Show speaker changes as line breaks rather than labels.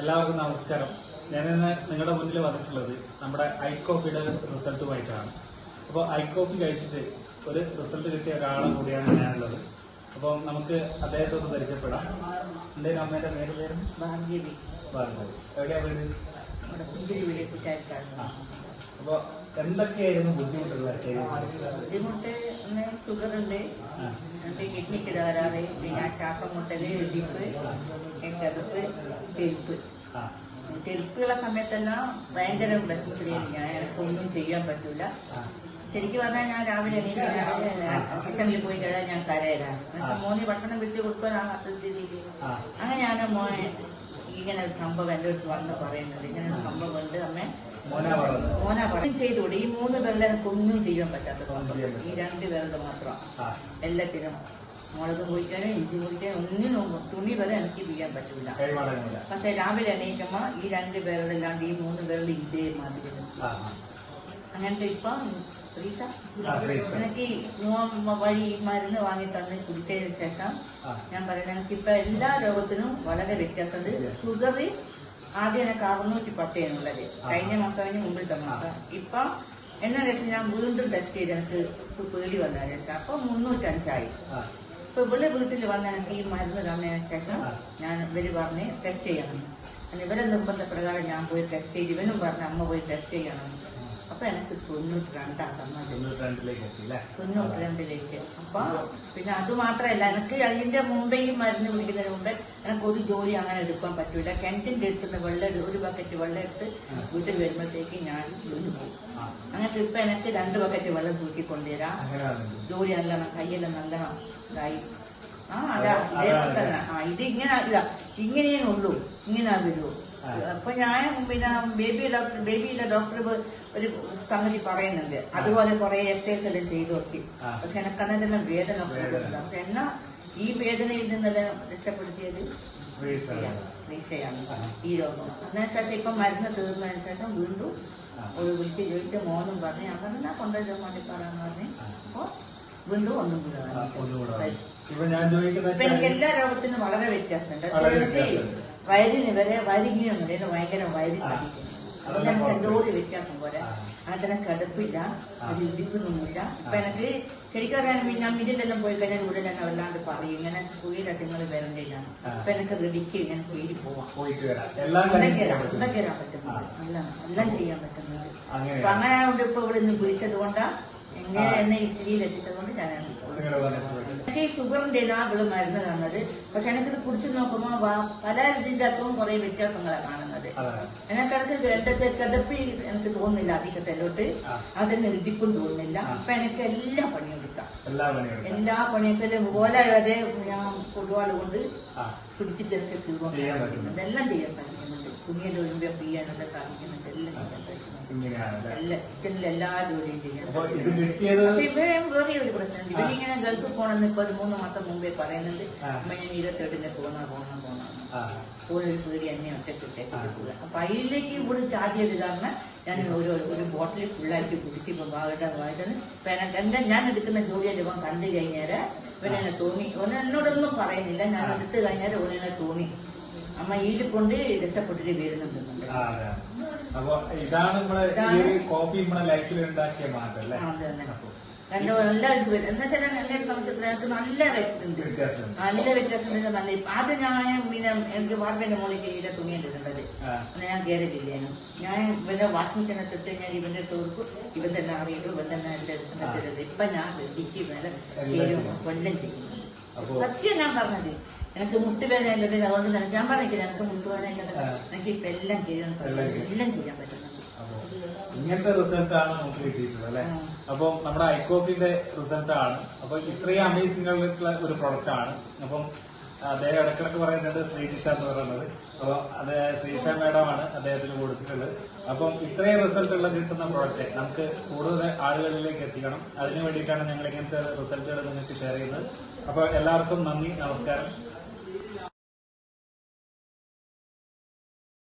എല്ലാവർക്കും നമസ്കാരം. ഞാനിന്ന് നിങ്ങളുടെ മുന്നിൽ വന്നിട്ടുള്ളത് നമ്മുടെ ഐക്കോപ്പിയുടെ റിസൾട്ടുമായിട്ടാണ്. അപ്പോൾ ഐക്കോപ്പി കഴിച്ചിട്ട് ഒരു റിസൾട്ട് കിട്ടിയ ഒരാളെ കൂടിയാണ് ഞാനുള്ളത്. അപ്പോൾ നമുക്ക് അദ്ദേഹത്തെ ഒന്ന് പരിചയപ്പെടാം. എന്റെ അമ്മേന്റെ പേര്? പേരും
ഭാഗ്യവി.
എവിടെയാണ് വീട്? അപ്പോൾ എന്തൊക്കെയായിരുന്നു ബുദ്ധിമുട്ടുള്ള ശരീരത്തിൽ
ബുദ്ധിമുട്ട് ഒന്ന് ഷുഗർ ഉണ്ട്. കിഡ്നിക്ക് തകരാറ് പിന്നെ ശ്വാസം മുട്ടൽ ഇടിപ്പ് കതുപ്പ് തെരുപ്പ്. തെരുപ്പുള്ള സമയത്തെല്ലാം ഭയങ്കര വിഷമത്തിലായിരിക്കും. ഞാൻ ഒന്നും ചെയ്യാൻ പറ്റൂല. ശരിക്കും പറഞ്ഞാൽ ഞാൻ രാവിലെ കിച്ചണിൽ പോയി കഴിഞ്ഞാൽ ഞാൻ കരയലാണ് എന്നിട്ട് മോന് ഭക്ഷണം വെച്ച് കൊടുക്കാനാണ്
ആ
അങ്ങനെയാണ് മോനെ ഇങ്ങനെ ഒരു സംഭവം എന്റെ അടുത്ത് വന്ന് പറയുന്നത്. ഇങ്ങനെ ഒരു സംഭവം ഉണ്ട്. അമ്മ ചെയ്തുകൂടെ? ഈ മൂന്ന് എനിക്ക് ഒന്നും ചെയ്യാൻ പറ്റാത്ത ഈ രണ്ട് പേരുടെ മാത്രം. എല്ലാത്തിനും. മുളക് കുഴിക്കാനും ഇഞ്ചി കുഴിക്കാനും ഒന്നിനും തുണി വരെ എനിക്ക് ചെയ്യാൻ പറ്റൂല. പക്ഷെ രാവിലെ എണീക്കുമ്പോ ഈ രണ്ട് പേരുടെ അല്ലാണ്ട് ഈ മൂന്ന് പേരുടെ ഇതേ മാതിരി. അങ്ങനത്തെ ഇപ്പൊ ശ്രീഷ. എനിക്ക് വഴി മരുന്ന് വാങ്ങി തന്ന് കുടിച്ചതിന് ശേഷം ഞാൻ പറയുന്നത് എനിക്ക് ഇപ്പൊ എല്ലാ രോഗത്തിനും വളരെ വ്യത്യാസമുണ്ട്. ഷുഗർ ആദ്യം എനിക്ക് അറുന്നൂറ്റി പത്തേനുള്ളത് കഴിഞ്ഞ മാസത്തിന് മുമ്പിലത്തെ മാസം ഇപ്പൊ എന്നാ ശേഷം ഞാൻ വീണ്ടും ടെസ്റ്റ് ചെയ്ത് എനിക്ക് പേടി വന്ന ശേഷം അപ്പൊ മുന്നൂറ്റഞ്ചായി. ഇപ്പൊ ഇവിടെ വീട്ടിൽ വന്ന എനിക്ക് ഈ മരുന്ന് തന്നതിന് ശേഷം ഞാൻ ഇവർ പറഞ്ഞ് ടെസ്റ്റ് ചെയ്യണം. ഇവരെ നിർബന്ധപ്രകാരം ഞാൻ പോയി ടെസ്റ്റ് ചെയ്ത് ഇവനും പറഞ്ഞ അമ്മ പോയി ടെസ്റ്റ് ചെയ്യണം. അപ്പൊ എനിക്ക് തൊണ്ണൂറ്റി രണ്ടാണ്
എത്തി അല്ലേ?
തൊണ്ണൂറ്റി രണ്ടിലേക്ക്. അപ്പൊ പിന്നെ അത് മാത്രല്ല എനിക്ക് അതിന്റെ മുമ്പേ ഈ മരുന്ന് കുടിക്കുന്നതിന് മുമ്പേ എനിക്ക് ഒരു ജോലി അങ്ങനെ എടുക്കാൻ പറ്റൂല. കിണറ്റിന്റെ അടുത്തുനിന്ന് വെള്ളം ഒരു ബക്കറ്റ് വെള്ളം എടുത്ത് വീട്ടിൽ വരുമ്പോഴത്തേക്ക് ഞാൻ വീണ്ടും പോകും. അങ്ങനെ ഇപ്പൊ എനിക്ക് രണ്ട് ബക്കറ്റ് വെള്ളം തൂക്കി കൊണ്ടുവരാം ജോലി നല്ലോണം കയ്യെല്ലാം നല്ലോണം ഇതായി. ആ അതാ ഇതേപോലെ
ഇത്.
തന്നെ. ആ ഇത് ഇങ്ങനെ ഇതാ ഇങ്ങനെയേ ഉള്ളൂ. ഇങ്ങനെ വരുള്ളൂ.
ആ.
അപ്പൊ ഞാൻ പിന്നെ ബേബി ഡോക്ടർ ബേബിയിലെ ഡോക്ടർ ഒരു സംഗതി പറയുന്നുണ്ട്. അതുപോലെ കുറെ എക്സസൈസ് എല്ലാം ചെയ്തു നോക്കി. പക്ഷെ എനിക്കതിനെല്ലാം വേദന പക്ഷെ എന്നാ ഈ വേദനയിൽ നിന്നെല്ലാം രക്ഷപ്പെടുത്തിയത്. ശ്രീശയാണ്. ഈ രോഗം. അതിനുശേഷം ഇപ്പൊ മരുന്ന് തീർന്നതിന് ശേഷം വീണ്ടും ഒരു വിളിച്ച് ചോദിച്ച മോനും പറഞ്ഞു അങ്ങനെ കൊണ്ടുവരാൻ വേണ്ടി പറയാന്ന് പറഞ്ഞു. അപ്പൊ വീണ്ടും ഒന്നും കൂടെ എല്ലാ രോഗത്തിനും വളരെ വ്യത്യാസമുണ്ട്. വയറിന് വരെ വയറിങ്ങനെയൊന്നും ഇല്ല ഭയങ്കര വയറിൽ
അപ്പൊ
അതുകൊണ്ട് എന്തോ ഒരു വ്യത്യാസം പോലെ. അതിന് കടുപ്പില്ല. ഒരു ഇടിപ്പൊന്നുമില്ല ഇപ്പൊ എനിക്ക് ശരിക്കും അറിയാൻ ഞാൻ മിഡിലെല്ലാം പോയി കഴിഞ്ഞാൽ ഇവിടെ തന്നെ വല്ലാണ്ട് പറയും ഇങ്ങനെ കുയിലട്ട് നിങ്ങൾ വരണ്ടില്ല അപ്പൊ എനിക്ക് റെഡിക്ക് ഇങ്ങനെ കുയിൽ പോവാം.
പോയിട്ട് വരാം. എല്ലാം
ഇവിടെ
കാര്യം ചെയ്യാൻ
കയറാം
പറ്റും.
ഇവിടെ കയറാൻ പറ്റുന്നുണ്ട് എല്ലാം എല്ലാം ചെയ്യാൻ പറ്റുന്നത്.
അങ്ങനെ
അപ്പൊ അങ്ങനെ ഇപ്പൊ ഇവിടെ നിന്ന് വിളിച്ചത് കൊണ്ടാ എങ്ങനെ എന്നെ ഈ സ്ഥിതിയിൽ എത്തിച്ചത് കൊണ്ട്
വന്നിട്ടുണ്ട്
എനിക്ക് സുഖം ഷുഗറിന്റെ എല്ലാ അവൾ മരുന്ന് തന്നത്. പക്ഷെ എനിക്കിത് കുടിച്ചു നോക്കുമ്പോ പല ഇതിന്റെ അത്രയും കുറെ വ്യത്യാസങ്ങളാണ് കാണുന്നത്.
എനിക്കത്
എനിക്കടക്ക് എന്താ വെച്ചാൽ കിതപ്പി എനിക്ക് തോന്നുന്നില്ല അധികത്തിലോട്ട്. അതിന് ഇടിപ്പും തോന്നുന്നില്ല. അപ്പൊ എനിക്ക് എല്ലാ പണിയും എടുക്കാം.
എല്ലാ പണിയും
വെച്ചാലും വെച്ചാൽ പോലെ വരെ ഞാൻ കൊടുവാൾ കൊണ്ട് പിടിച്ചിട്ട് എനിക്ക് തീർന്നു എല്ലാം ചെയ്യാൻ സാധിക്കുന്നുണ്ട് തുണിയിൽ ഒഴിമ്പോ സാധിക്കുന്നുണ്ട്. എല്ലാം ചെയ്യാൻ സാധിക്കുന്നുണ്ട്.
അല്ലേ?
എല്ലാ കിച്ചണിൽ എല്ലാ ജോലിയും ചെയ്യാൻ പക്ഷെ ഇവരെ വേറെ ഒരു പ്രശ്നം ഇവരിങ്ങനെ ഗൾഫിൽ പോകണമെന്ന് ഇപ്പൊ ഒരു മൂന്ന് മാസം മുമ്പേ പറയുന്നുണ്ട്. അമ്മ ഞാൻ ഇരുപത്തെട്ടിന് പോകണ പോകണം
ആ.
ഒരു പേടി എന്നെ ഒറ്റയ്ക്ക് ഇട്ടേച്ചിട്ട് പോവുക അപ്പൊ അതിലേക്ക് ഇവിടെ ചാടിയത് കാരണം ഞാൻ ഒരു ഒരു ബോട്ടിൽ ഫുള്ളായിട്ട് കുടിച്ച് ഇപ്പൊ വാഴ വാഴന്ന് ഇപ്പൊ എന്റെ ഞാൻ എടുക്കുന്ന ജോലിയിൽ ഇപ്പം കണ്ടു കഴിഞ്ഞാൽ ഇവനെന്നെ തോന്നി. ഒന്ന് എന്നോടൊന്നും പറയുന്നില്ല. ഞാൻ എടുത്തു കഴിഞ്ഞാൽ ഓനെന്നെ തോന്നി. ഇതിൽ കൊണ്ട് രക്ഷപ്പെട്ടിട്ട്
വരുന്നുണ്ട്. അപ്പൊ ഇതാണ് നമ്മളെ കോപ്പി നമ്മളെ ലൈഫിൽ ഉണ്ടാക്കിയ മാറ്റം അല്ലേ?
എന്റെ ഇത് നല്ല വ്യക്തിയുണ്ട് നല്ല വ്യത്യാസം. നല്ല ആദ്യം ഞാൻ പിന്നെ എനിക്ക് വാർപ്പിന്റെ മുകളിൽ കീഴിലെ തുണിയാണ് ഇടുന്നത്.
ആ.
അന്ന് ഞാൻ കയറിയില്ലേനും ഞാൻ ഇവന്റെ വാഷിംഗ് മെഷീൻ എടുത്തിട്ട് ഞാൻ ഇവന്റെ അടുത്ത് കൊടുക്കും ഇവൻ തന്നെ അറിയിട്ടു ഇവൻ തന്നെ എന്റെ അടുത്ത് ഇപ്പൊ ഞാൻ വെട്ടിക്ക് മേലെ കൊല്ലം ചെയ്യുന്നു സത്യം ഞാൻ പറഞ്ഞത് എനിക്ക് മുട്ടുവേദന ഉള്ളത് അതുകൊണ്ട് തന്നെ ഞാൻ പറഞ്ഞില്ല എനിക്ക് മുട്ടുവേദന ഉള്ളത് എനിക്ക് ഇപ്പൊ എല്ലാം ചെയ്യാൻ
എല്ലാം
ചെയ്യാൻ
പറ്റുന്നത് ഇങ്ങനത്തെ റിസൾട്ട് ആണ് നമുക്ക് കിട്ടിയിട്ടുള്ളത് അല്ലെ. അപ്പൊ നമ്മുടെ ഐക്കോപ്പിന്റെ റിസൾട്ട് ആണ്. അപ്പൊ ഇത്രയും അമേസിംഗ് ആയിട്ടുള്ള ഒരു പ്രൊഡക്റ്റ് ആണ്. അപ്പം അദ്ദേഹം ഇടക്കിടക്ക് പറയുന്നത് ശ്രീജിഷ എന്ന് പറയുന്നത്. അപ്പൊ അത് ശ്രീഷ മാഡം ആണ് അദ്ദേഹത്തിന് കൊടുത്തിട്ടുള്ളത്. അപ്പം ഇത്രയും റിസൾട്ട് ഉള്ള കിട്ടുന്ന പ്രൊഡക്റ്റ് നമുക്ക് കൂടുതൽ ആളുകളിലേക്ക് എത്തിക്കണം. അതിനു വേണ്ടിയിട്ടാണ് ഞങ്ങൾ ഇങ്ങനത്തെ റിസൾട്ടുകൾ നിങ്ങൾക്ക് ഷെയർ ചെയ്യുന്നത്. അപ്പൊ എല്ലാവർക്കും നന്ദി നമസ്കാരം.